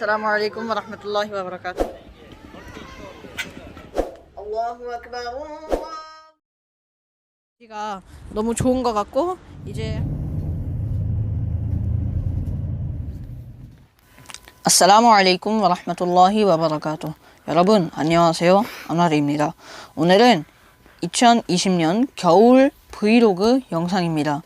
السلام عليكم ورحمة الله وبركاته الله أكبر الله 가 너무 좋은 것 같고 이제 아살라무 알레이쿰 와라흐마툴라히 와바라카투 여러분 안녕하세요 안와르입니다 오늘은 2020년 겨울 브이로그 영상입니다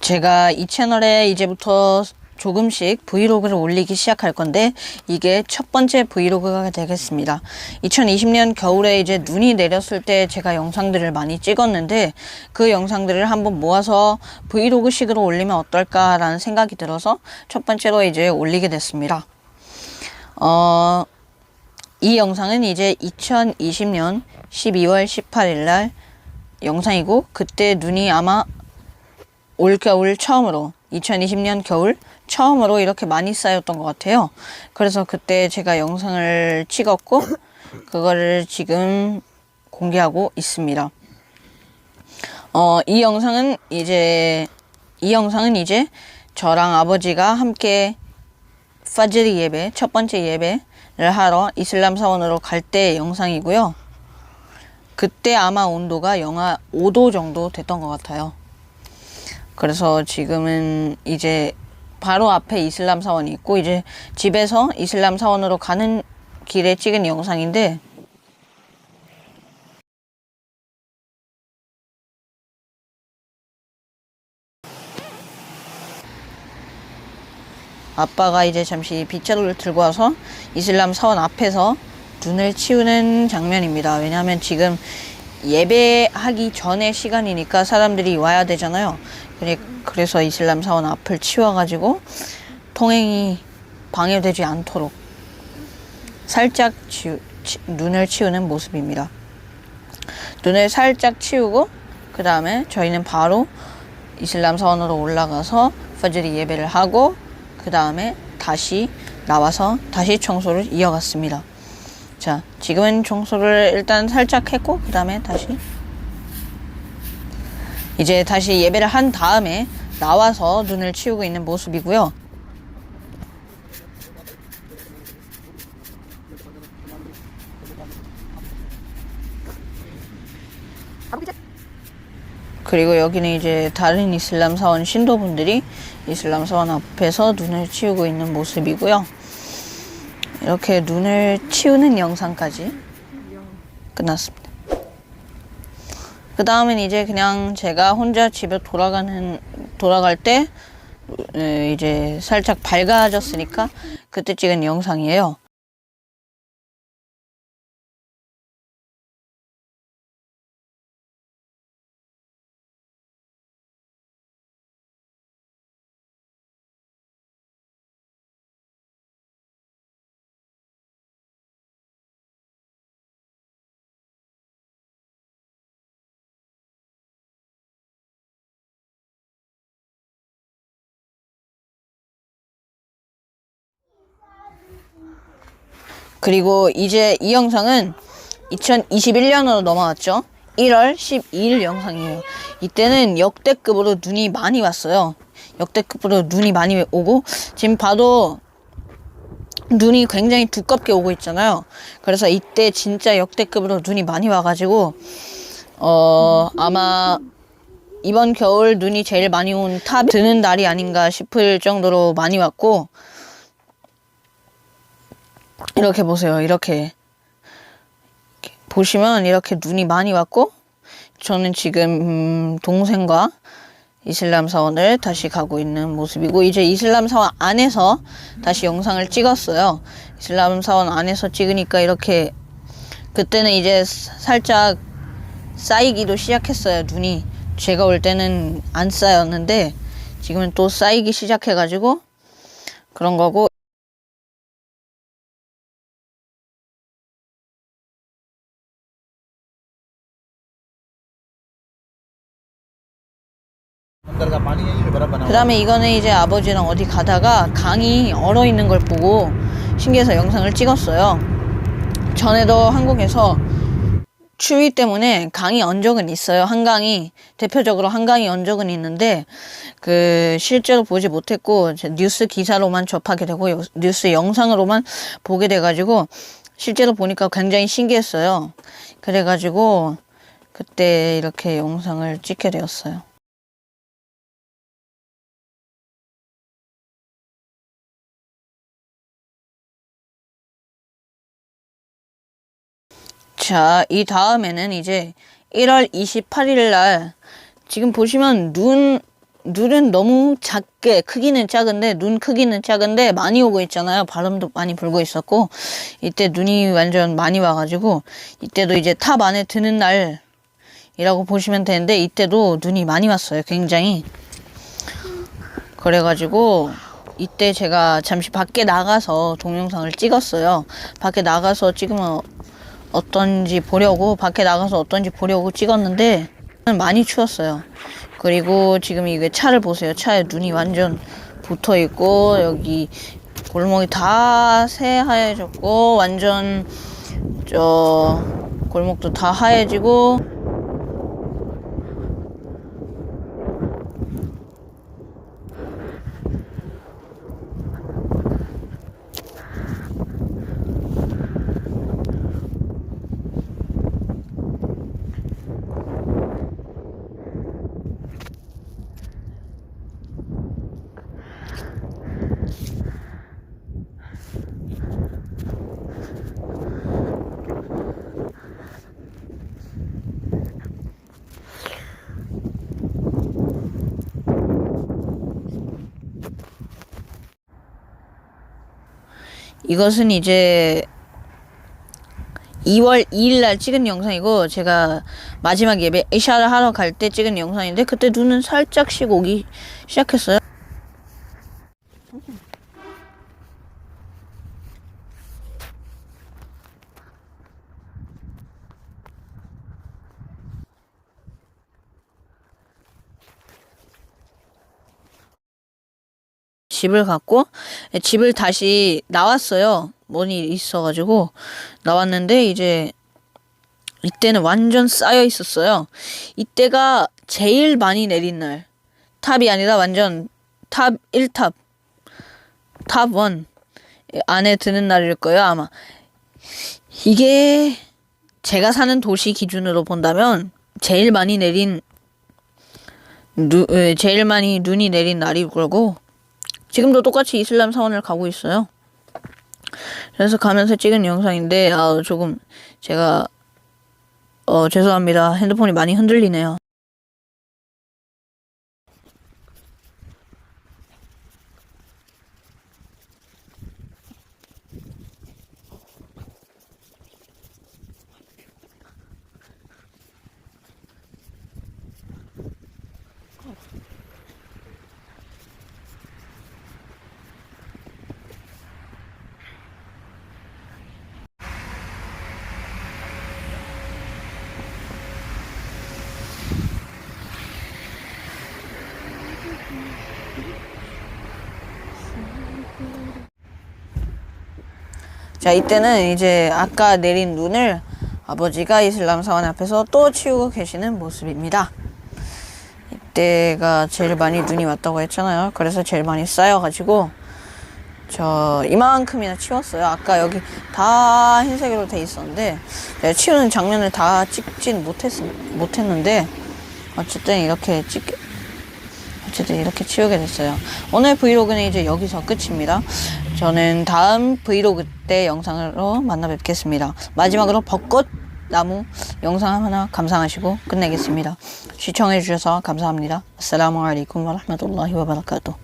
제가 이 채널에 이제부터 조금씩 브이로그를 올리기 시작할 건데 이게 첫 번째 브이로그가 되겠습니다. 2020년 겨울에 이제 눈이 내렸을 때 제가 영상들을 많이 찍었는데 그 영상들을 한번 모아서 브이로그식으로 올리면 어떨까라는 생각이 들어서 첫 번째로 이제 올리게 됐습니다. 어, 이 영상은 이제 2020년 12월 18일 날 영상이고 그때 눈이 아마 올겨울 처음으로 2020년 겨울 처음으로 이렇게 많이 쌓였던 것 같아요. 그래서 그때 제가 영상을 찍었고 그거를 지금 공개하고 있습니다. 어, 이 영상은 이제 이 영상은 이제 저랑 아버지가 함께 파지리 예배 첫 번째 예배를 하러 이슬람 사원으로 갈때 영상이고요. 그때 아마 온도가 영하 5도 정도 됐던 것 같아요. 그래서 지금은 이제 바로 앞에 이슬람 사원이 있고 이제 집에서 이슬람 사원으로 가는 길에 찍은 영상인데 아빠가 이제 잠시 빗자루를 들고 와서 이슬람 사원 앞에서 눈을 치우는 장면입니다. 왜냐하면 지금 예배하기 전에 시간이니까 사람들이 와야 되잖아요. 그래- 그래서 이슬람 사원 앞을 치워가지고 통행이 방해되지 않도록 살짝 치우, 치- 눈을 치우는 모습입니다. 눈을 살짝 치우고 그 다음에 저희는 바로 이슬람 사원으로 올라가서 파지리 예배를 하고 그 다음에 다시 나와서 다시 청소를 이어갔습니다. 자, 지금은 청소를 일단 살짝 했고 그 다음에 다시 이제 다시 예배를 한 다음에 나와서 눈을 치우고 있는 모습이고요. 그리고 여기는 이제 다른 이슬람 사원 신도분들이 이슬람 사원 앞에서 눈을 치우고 있는 모습이고요. 이렇게 눈을 치우는 영상까지 끝났습니다. 그 다음은 이제 그냥 제가 혼자 집에 돌아가는 돌아갈 때 에, 이제 살짝 밝아졌으니까 그때 찍은 영상이에요. 그리고 이제 이 영상은 2021년으로 넘어왔죠. 1월 12일 영상이에요. 이때는 역대급으로 눈이 많이 왔어요. 역대급으로 눈이 많이 오고 지금 봐도 눈이 굉장히 두껍게 오고 있잖아요. 그래서 이때 진짜 역대급으로 눈이 많이 와가지고 어 아마 이번 겨울 눈이 제일 많이 온 탑 드는 날이 아닌가 싶을 정도로 많이 왔고 이렇게 보세요. 이렇게. 이렇게 보시면 이렇게 눈이 많이 왔고 저는 지금 음, 동생과 이슬람 사원을 다시 가고 있는 모습이고 이제 이슬람 사원 안에서 다시 영상을 찍었어요. 이슬람 사원 안에서 찍으니까 이렇게 그때는 이제 살짝 쌓이기도 시작했어요. 눈이 제가 올 때는 안 쌓였는데 지금은 또 쌓이기 시작해가지고 그런 거고 그 다음에 이거는 이제 아버지랑 어디 가다가 강이 얼어 있는 걸 보고 신기해서 영상을 찍었어요. 전에도 한국에서 추위 때문에 강이 언 적은 있어요. 한강이 대표적으로 한강이 언 적은 있는데 그 실제로 보지 못했고 제 뉴스 기사로만 접하게 되고 요- 뉴스 영상으로만 보게 돼가지고 실제로 보니까 굉장히 신기했어요. 그래가지고 그때 이렇게 영상을 찍게 되었어요. 자, 이 다음에는 이제 1월 28일 날 지금 보시면 눈 눈은 너무 작게 크기는 작은데 눈 크기는 작은데 많이 오고 있잖아요. 바람도 많이 불고 있었고 이때 눈이 완전 많이 와가지고 이때도 이제 탑 안에 드는 날이라고 보시면 되는데 이때도 눈이 많이 왔어요. 굉장히 그래가지고 이때 제가 잠시 밖에 나가서 동영상을 찍었어요. 밖에 나가서 찍으면 어떤지 보려고 밖에 나가서 어떤지 보려고 찍었는데 많이 추웠어요. 그리고 지금 이게 차를 보세요. 차에 눈이 완전 붙어 있고 여기 골목이 다 새하얘졌고 완전 저 골목도 다 하얘지고 이것은 이제 2월 2일 날 찍은 영상이고 제가 마지막 예배 이샤를 하러 갈 때 찍은 영상인데 그때 눈은 살짝씩 오기 시작했어요. 집을 갔고 집을 다시 나왔어요. 뭔 일이 있어가지고 나왔는데 이제 이때는 완전 쌓여 있었어요. 이때가 제일 많이 내린 날. 탑이 아니라 완전 탑 1탑, 탑 1 안에 드는 날일 거예요, 아마. 이게 제가 사는 도시 기준으로 본다면 제일 많이 내린 누, 에, 제일 많이 눈이 내린 날일 거고 지금도 똑같이 이슬람 사원을 가고 있어요. 그래서 가면서 찍은 영상인데 아 조금 제가 어 죄송합니다. 핸드폰이 많이 흔들리네요. 자, 이때는 이제 아까 내린 눈을 아버지가 이슬람 사원 앞에서 또 치우고 계시는 모습입니다. 이때가 제일 많이 눈이 왔다고 했잖아요. 그래서 제일 많이 쌓여가지고 저 이만큼이나 치웠어요. 아까 여기 다 흰색으로 돼 있었는데 제가 치우는 장면을 다 찍진 못했, 못했는데 어쨌든 이렇게 찍 어쨌든 이렇게 치우게 됐어요. 오늘 브이로그는 이제 여기서 끝입니다. 저는 다음 브이로그 때 영상으로 만나 뵙겠습니다. 마지막으로 벚꽃 나무 영상 하나 감상하시고 끝내겠습니다. 시청해주셔서 감사합니다. 아살라무 알aikum 와 rahmatullahi wa barakatuh.